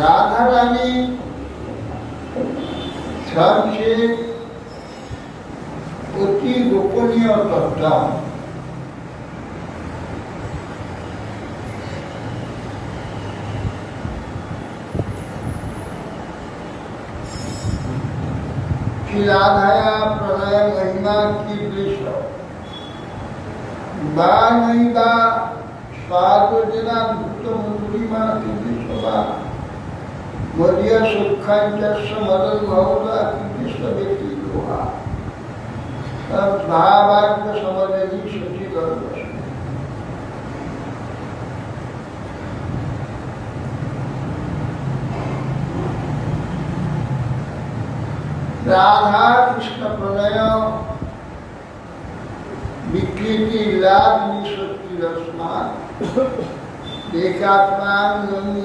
রাধারানী সবচেয়ে অতি গোপনীয় তত্ত্ব। রাধায়া প্রলয় মহিমা, কি দৃশ্য বা নহিবা স্বাদ যোজনা মুক্ত মন্ত্রী মা কি দৃশ্য বা? मध्य सुखांच्या समरण भावना किती सभेची लोहा। तर दहा बाग समाजाची शेती करत असते राधा कृष्ण प्रणय, विकृति लाभ निशक्ति रसमान नंद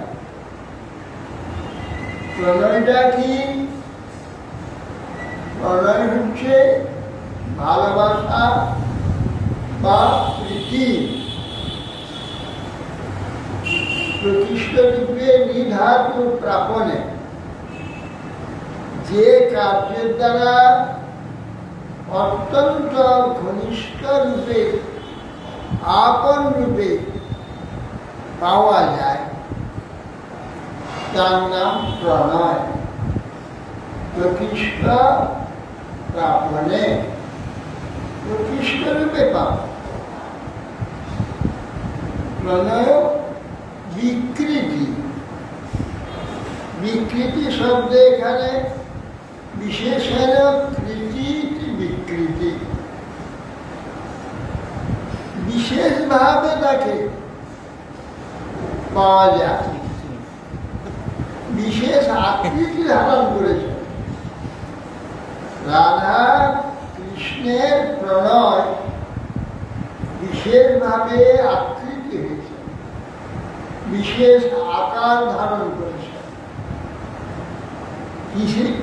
প্রণয়টা কি? প্রণয় হচ্ছে ভালোবাসা বা প্রীতি। প্রতিষ্ঠ রূপে নিধাত প্রাপণে। যে কার্যের দ্বারা অত্যন্ত ঘনিষ্ঠ রূপে, আপন রূপে পাওয়া যায় তার নাম প্রণয় প্রতিষ্ঠ প্রাপণে প্রতিষ্ঠ রূপে পাওয়া প্রণয় বিকৃতি বিকৃতি শব্দ এখানে বিশেষণ কৃতি বিকৃতি বিশেষভাবে তাকে রাধা কৃষ্ণের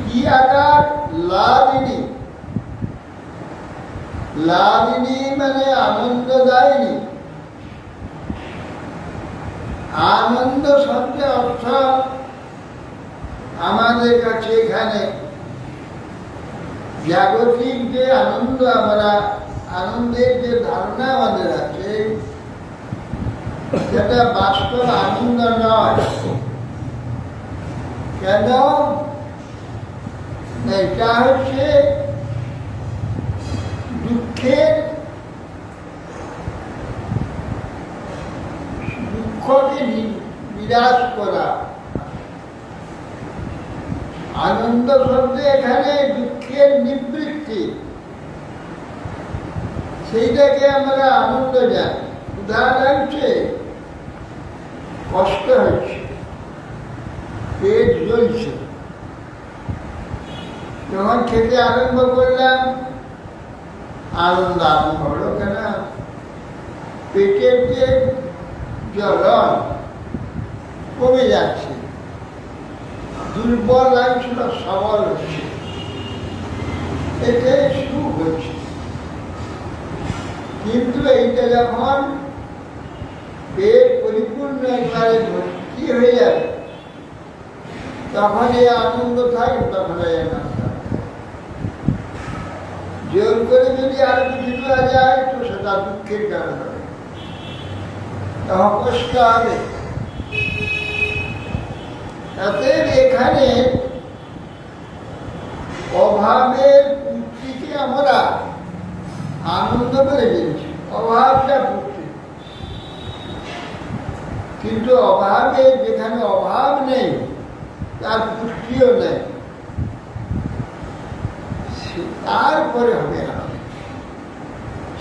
কি আকার? লাদিনী লাদিনী মানে আনন্দ শব্দের অর্থ আমাদের কাছে এখানে। জাগতিক যে আনন্দ আমরা, আনন্দের যে ধারণা আমাদের আছে, সেটা বাস্তব আনন্দ নয়। কেন? এটা হচ্ছে দুঃখের, দুঃখকে বিরাজ করা। আনন্দ শব্দে এখানে দুঃখের নিবৃত্তি। সেইটাকে আমরা আনন্দ জানি। উদাহরণ কষ্ট হচ্ছে, পেট জ্বলছে। যখন খেতে আরম্ভ করলাম, আনন্দ আরম্ভ হলো কেন? পেটের যে জ্বলন কমে যাচ্ছে। দুর্বল লাগছিল, সবল হচ্ছে। এতে সুখ হচ্ছে কিন্তু এইটা যখন পেট পরিপূর্ণ একবারে ভর্তি হয়ে যাবে তখন এই আনন্দ থাকে তখন এই আনন্দ জোর করে যদি আর কিছু দেওয়া যায়, তো সেটা দুঃখের কারণ হবে। তখন কষ্ট হবে। অতএব এখানে অভাবের পূর্তিকে আমরা আনন্দ করে দিয়েছি অভাবটা পূর্তি কিন্তু অভাবে যেখানে অভাব নেই, তার পুষ্টিও নেই। তারপরে হবে আনন্দ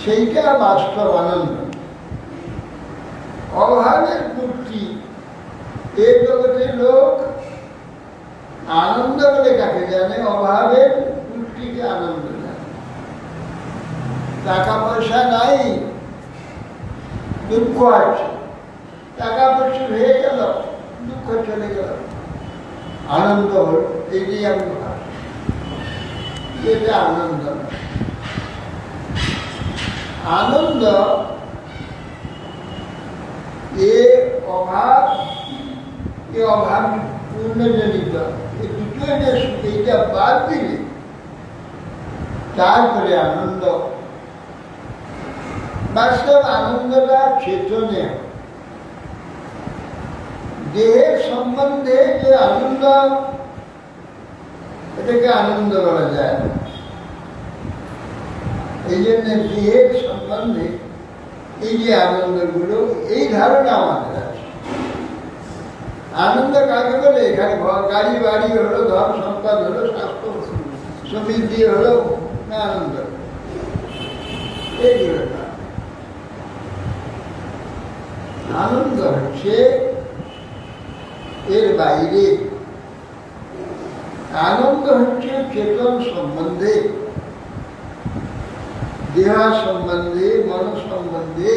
সেইটা বাস্তব আনন্দ। অভাবের পূর্তি এই জগতের লোক আনন্দ বলে কাকে জানে অভাবের পুষ্টিকে আনন্দ টাকা পয়সা নাই, দুঃখ আছে। টাকা পয়সা হয়ে গেল, দুঃখ চলে গেল। আনন্দ হল এইটাই আমি ভাবি এটা আনন্দ আনন্দ, এ অভাব এ অভাব পূর্ণজনিত এই দুটো যে এইটা বাদ দিলে তারপরে আনন্দ বাস্তব আনন্দটা চেতনে দেহের সম্বন্ধে যে আনন্দ এটাকে আনন্দ বলা যায় না। এই জন্য দেহের সম্বন্ধে এই যে আনন্দগুলো এই ধারণা আমাদের আছে আনন্দ কাকে বলে এখানে ঘর, গাড়ি বাড়ি হলো, ধন সম্পদ হলো, স্বাস্থ্য সমৃদ্ধি হলো আনন্দ। এইগুলো আনন্দ হচ্ছে এর বাইরে। আনন্দ হচ্ছে চেতন সম্বন্ধে, দেহ সম্বন্ধে, মন সম্বন্ধে,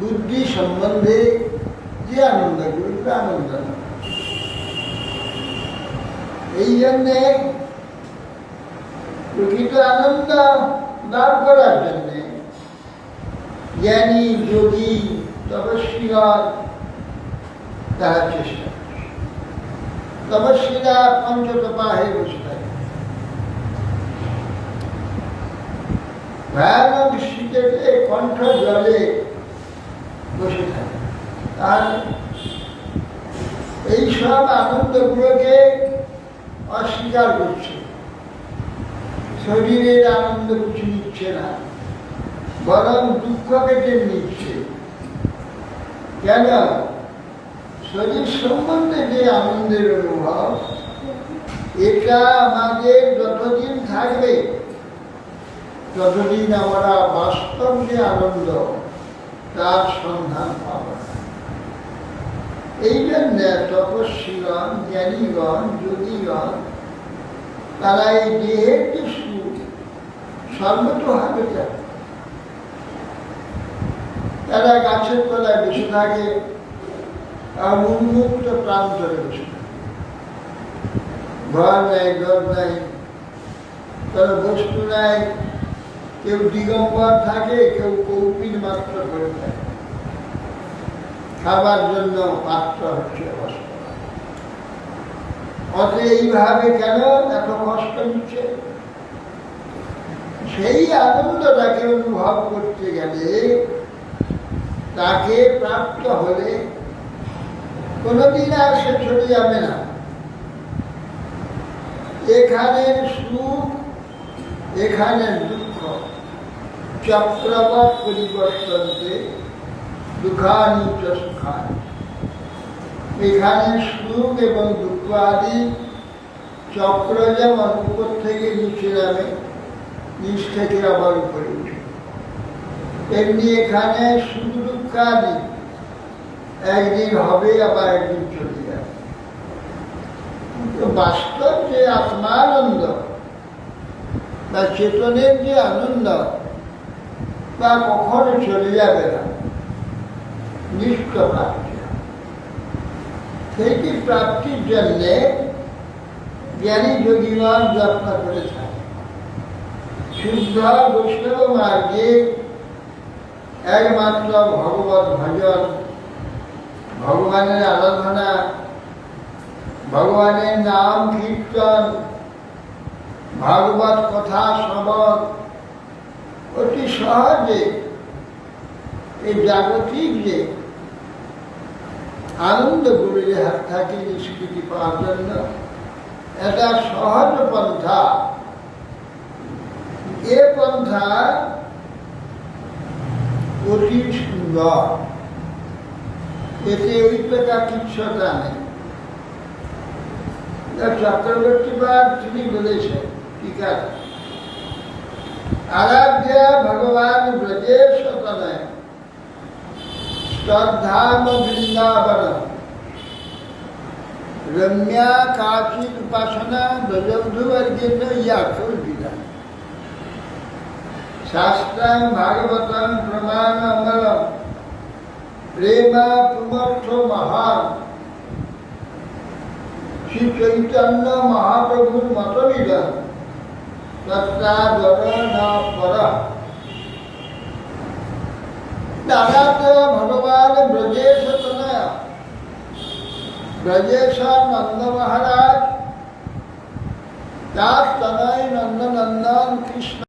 বুদ্ধি সম্বন্ধে যে আনন্দগুলো এটা আনন্দ না এই জন্যে প্রকৃত আনন্দ লাভ করার জন্যে জ্ঞানী যোগী তপস্বীগণ তারা চেষ্টা করে। তপস্বীরা পঞ্চতপা হয়ে বসে থাকে ভয়ানক শীতেতে কণ্ঠ জলে বসে থাকে আর এই সব আনন্দগুলোকে অস্বীকার করছে। শরীরের আনন্দ কিছু নিচ্ছে না, বরং দুঃখকে টেনে নিচ্ছে। কেন? শরীর সম্বন্ধে যে আনন্দের অনুভব, এটা আমাদের যতদিন থাকবে, ততদিন আমরা বাস্তব যে আনন্দ, তার সন্ধান পাব। এই তপস্বীগণ, জ্ঞানীগণ, যোগীগণ তারা এই দেহের তারা গাছের তলায় বসে থাকে উন্মুক্ত বসে ঘর নেই, ঘর নাই তারা বস্তু নাই, কেউ দিগম্বর থাকে, কেউ কৌপিন মাত্র করে থাকে। খাবার জন্য পাত্র হচ্ছে অবস্থা অত এইভাবে কেন এত কষ্ট নিচ্ছে সেই আনন্দটাকে অনুভব করতে গেলে তাকে প্রাপ্ত হলে কোনোদিন আর সে চলে যাবে না। এখানের সুখ, এখানের দুঃখ চক্রবৎ পরিবর্তনতে দুঃখানি চ এখানে সুখ এবং দুঃখ আদি চক্র যেমন উপর থেকে নিচে নামে নিচ থেকে আবার উপরে উঠে। তেমনি এখানে সুখ দুঃখ আদি, একদিন হবে, আবার একদিন চলে যাবে। বাস্তব যে আত্মানন্দ বা চেতনের যে আনন্দ, তা কখনো চলে যাবে না। প্রাপ্তি সেইটি প্রাপ্তির জন্যে জ্ঞানী যোগীগণ যাত্রা করে থাকে শুদ্ধ বৈষ্ণব মার্গে একমাত্র ভগবত ভজন, ভগবানের আরাধনা, ভগবানের নাম কীর্তন, ভাগবত কথা শ্রবণ অতি সহজে এই জাগতিক যে আনন্দগুলো যে হাত থাকে নিষ্কৃতি পাওয়ার জন্য, এটা সহজ পন্থা। এ পন্থা অতি সুন্দর। এতে ওই প্রকার কিচ্ছটা নেই। চক্রবর্তী বা তিনি বলেছেন, ঠিক আছে। আরাধ্যা ভগবান ব্রজে শতনয় শ্রদ্ধাম বৃন্দাবন रम्या काचित उपासना भजवधुवर्गेन या दिला शास्त्रां भागवतं प्रमाण अमलम प्रेमा पुमर्थो महान श्री चैतन्य महाप्रभु मतमिल तत्तादर न દાદા તો ભગવાન બ્રજેશ તનયા બ્રજેશાનંદ મહારાજ તાત તનય નંદ નંદન કૃષ્ણ